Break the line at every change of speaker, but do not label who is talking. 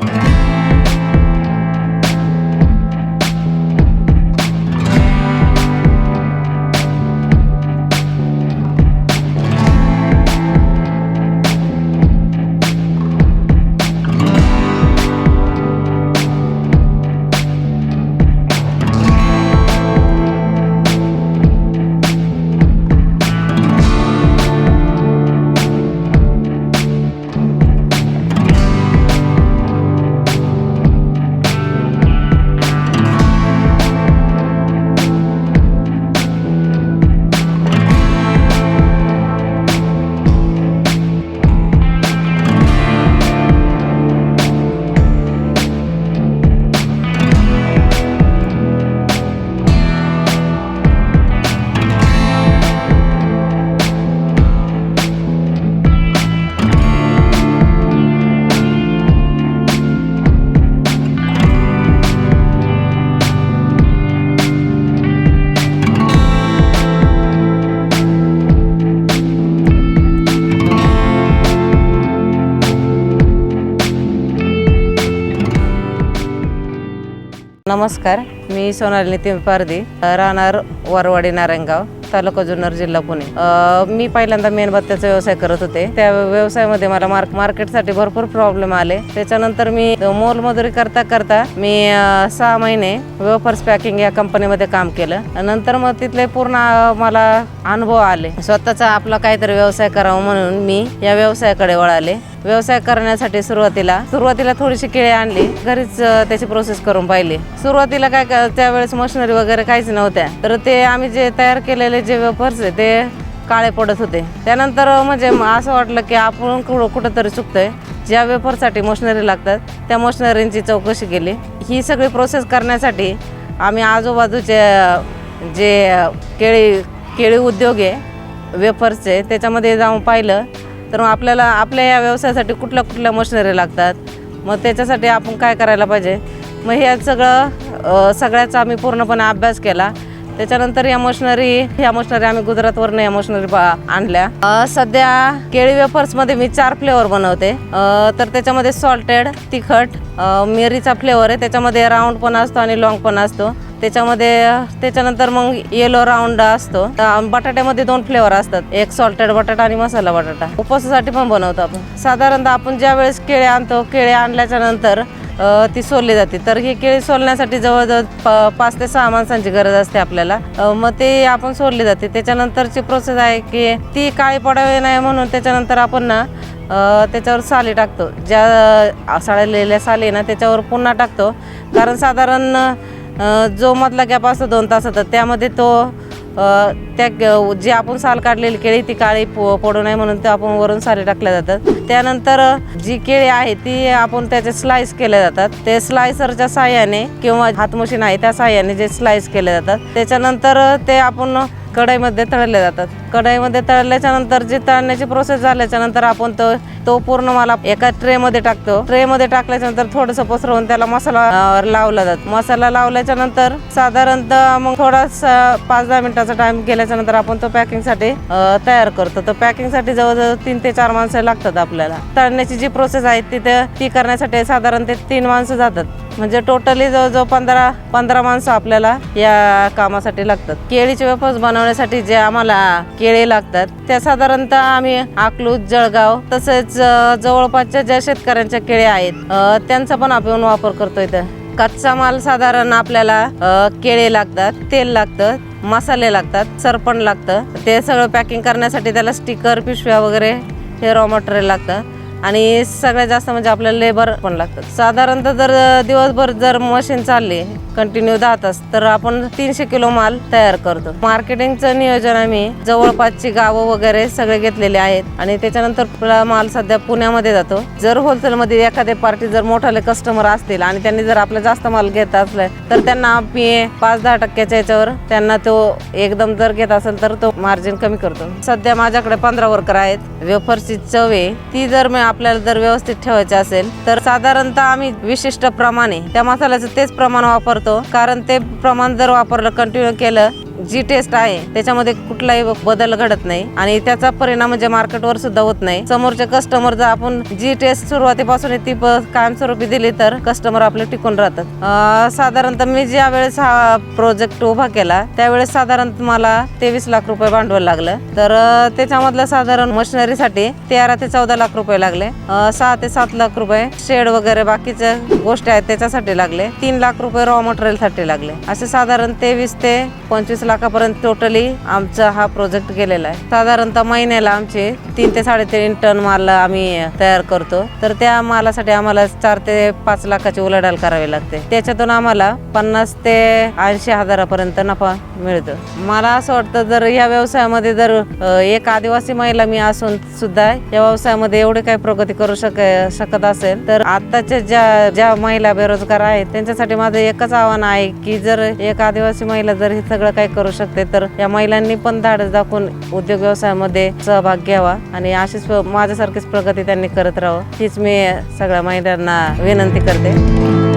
Thank you. नमस्कार मी सोनाली नितीन पारदी राहणार वरवाडी नारायणगाव तालुका जुन्नर जिल्हा पुणे. मी पहिल्यांदा मेणबत्त्याचा व्यवसाय करत होते. त्या व्यवसायामध्ये मला मार्क मार्केटसाठी भरपूर प्रॉब्लेम आले. त्याच्यानंतर मी मोलमजुरी करता करता मी सहा महिने वेफर्स पॅकिंग या कंपनीमध्ये काम केलं. नंतर मग तिथले पूर्ण मला अनुभव आले. स्वतःचा आपला काहीतरी व्यवसाय करावा म्हणून मी या व्यवसायाकडे वळाले. व्यवसाय करण्यासाठी सुरुवातीला सुरुवातीला थोडीशी केळी आणली घरीच त्याची प्रोसेस करून पाहिली. सुरुवातीला काय त्यावेळेस मशिनरी वगैरे काहीच नव्हत्या. तर ते आम्ही जे तयार केलेले जे वेफर्स आहे ते काळे पडत होते. त्यानंतर म्हणजे म- असं वाटलं की आपण कुठंतरी चुकतोय. ज्या वेफरसाठी मशिनरी लागतात त्या मशिनरींची चौकशी केली. ही सगळी प्रोसेस करण्यासाठी आम्ही आजूबाजूचे जे केळी केळी उद्योग आहे वेफर्सचे त्याच्यामध्ये जाऊन पाहिलं. तर मग आपल्याला आपल्या या व्यवसायासाठी कुठल्या कुठल्या मशिनरी लागतात? मग त्याच्यासाठी आपण काय करायला पाहिजे? मग हे सगळं सगळ्याचा आम्ही पूर्णपणे अभ्यास केला. त्याच्यानंतर या मशिनरी या मशिनरी आम्ही गुजरातवरनं या मशिनरी आणल्या. सध्या केळी वेफर्समध्ये मी चार फ्लेवर बनवते. तर त्याच्यामध्ये सॉल्टेड तिखट मिरीचा फ्लेवर आहे. त्याच्यामध्ये राऊंड पण असतो आणि लॉंग पण असतो. त्याच्यामध्ये त्याच्यानंतर मग येलो राऊंड असतो. बटाट्यामध्ये दोन फ्लेवर असतात. एक सॉल्टेड बटाटा आणि मसाला बटाटा. उपवासासाठी पण बनवतो आपण. साधारणतः आपण ज्या वेळेस केळे आणतो केळे आणल्याच्या नंतर ती सोलली जाते. तर ही केळी सोलण्यासाठी जवळजवळ प- पाच ते सहा माणसांची गरज असते आपल्याला. मग ते आपण सोलली जाते. त्याच्यानंतरची प्रोसेस आहे की ती काळी पडावी नाही म्हणून त्याच्यानंतर आपण ना त्याच्यावर साली टाकतो. ज्या साळलेल्या साली ना त्याच्यावर पुन्हा टाकतो. कारण साधारण जो मधला गॅप असतो दोन तासाचा त्यामध्ये तो त्या ग- जी आपण साल काढलेली केळी ती काळी पो पडू नये म्हणून ते आपण वरून सारे टाकल्या जातात. त्यानंतर जी केळी आहे ती आपण त्याचे स्लाइस केले जातात. ते स्लायसरच्या साह्याने किंवा हात मशीन आहे त्या साह्याने जे स्लाइस केले जातात. त्याच्यानंतर ते आपण कढईमध्ये तळले जातात. कढईमध्ये तळल्याच्या नंतर तळण्याची प्रोसेस झाल्याच्यानंतर आपण तो तो पूर्ण मला एका ट्रेमध्ये टाकतो. ट्रेमध्ये टाकल्याच्या नंतर थोडंसं पसरवून त्याला मसाला लावला जातो. मसाला लावल्याच्या नंतर साधारणतः मग थोडासा पाच दहा मिनिटाचा टाइम गेल्याच्यानंतर आपण तो पॅकिंगसाठी तयार करतो. तर पॅकिंगसाठी जवळजवळ तीन ते चार माणसं लागतात आपल्याला. तळण्याची जी प्रोसेस आहे तिथे ती करण्यासाठी साधारण ते तीन माणसं जातात. म्हणजे टोटली जवळजवळ पंधरा पंधरा माणसं आपल्याला या कामासाठी लागतात. केळीचे वेफर्स बनवण्यासाठी जे आम्हाला केळी लागतात त्या साधारणतः आम्ही अकलूज जळगाव तसेच जवळपासच्या ज्या शेतकऱ्यांच्या केळी आहेत त्यांचा पण आपण वापर करतो इथं. कच्चा माल साधारण आपल्याला केळे लागतात तेल लागतं मसाले लागतात सरपण लागतं. ते सगळं पॅकिंग करण्यासाठी त्याला स्टिकर पिशव्या वगैरे हे रॉ मटेरियल लागतं. आणि सगळ्यात जास्त म्हणजे आपल्याला लेबर पण लागतात. साधारणतः जर दिवसभर जर मशीन चालली कंटिन्यू दहा तास तर आपण तीनशे किलो माल तयार करतो. मार्केटिंगचं नियोजन आम्ही जवळपासची गावं वगैरे सगळे घेतलेले आहेत. आणि त्याच्यानंतर आपला माल सध्या पुण्यामध्ये जातो. जर होलसेलमध्ये एखाद्या पार्टी जर मोठाले कस्टमर असतील आणि त्यांनी जर आपला जास्त माल घेत असला तर त्यांना आम्ही पाच दहा टक्क्याच्या याच्यावर त्यांना तो एकदम जर घेत असेल तर तो मार्जिन कमी करतो. सध्या माझ्याकडे पंधरा वर्कर आहेत. वेफरची चव आहे. ती जर मी आपल्याला जर व्यवस्थित ठेवायचे असेल तर साधारणतः आम्ही विशिष्ट प्रमाणे त्या मसाल्याचं तेच प्रमाण वापरतो. कारण ते प्रमाण जर वापरलं कंटिन्यू केलं जी टेस्ट आहे त्याच्यामध्ये कुठलाही बदल घडत नाही. आणि त्याचा परिणाम म्हणजे मार्केटवर सुद्धा होत नाही. समोरचे कस्टमर जर आपण जी टेस्ट सुरुवातीपासून ती प- कायमस्वरूपी दिली तर कस्टमर आपले टिकून राहतात. साधारणतः मी ज्या वेळेस हा प्रोजेक्ट उभा केला त्यावेळेस साधारण मला तेवीस लाख रुपये भांडवल लागलं. तर त्याच्यामधलं साधारण मशिनरीसाठी तेरा ते चौदा लाख रुपये लागले. सहा ते सात लाख रुपये शेड वगैरे बाकीच्या गोष्टी आहेत त्याच्यासाठी लागले. तीन लाख रुपये रॉ मटेरियलसाठी लागले. असे साधारण तेवीस ते पंचवीस लाखापर्यंत टोटली आमचा हा प्रोजेक्ट गेलेला आहे. साधारणतः महिन्याला आमचे तीन ते साडेतीन टन माल आम्ही तयार करतो. तर त्या मालासाठी आम्हाला चार ते पाच लाखाची उलाढाल करावी लागते. त्याच्यातून आम्हाला पन्नास ते ऐंशी हजारापर्यंत नफा मिळतो. मला असं वाटतं जर या व्यवसायामध्ये जर एक आदिवासी महिला मी असून सुद्धा या व्यवसायामध्ये एवढी काही प्रगती करू शक शकत असेल तर आताच्या ज्या ज्या महिला बेरोजगार आहेत त्यांच्यासाठी माझं एकच आव्हान आहे की जर एक आदिवासी महिला जर हे सगळं काही करू शकते तर या महिलांनी पण धाडस दाखवून उद्योग व्यवसायामध्ये सहभाग घ्यावा. आणि अशीच माझ्यासारखीच प्रगती त्यांनी करत राहावं हीच मी सगळ्या महिलांना विनंती करते.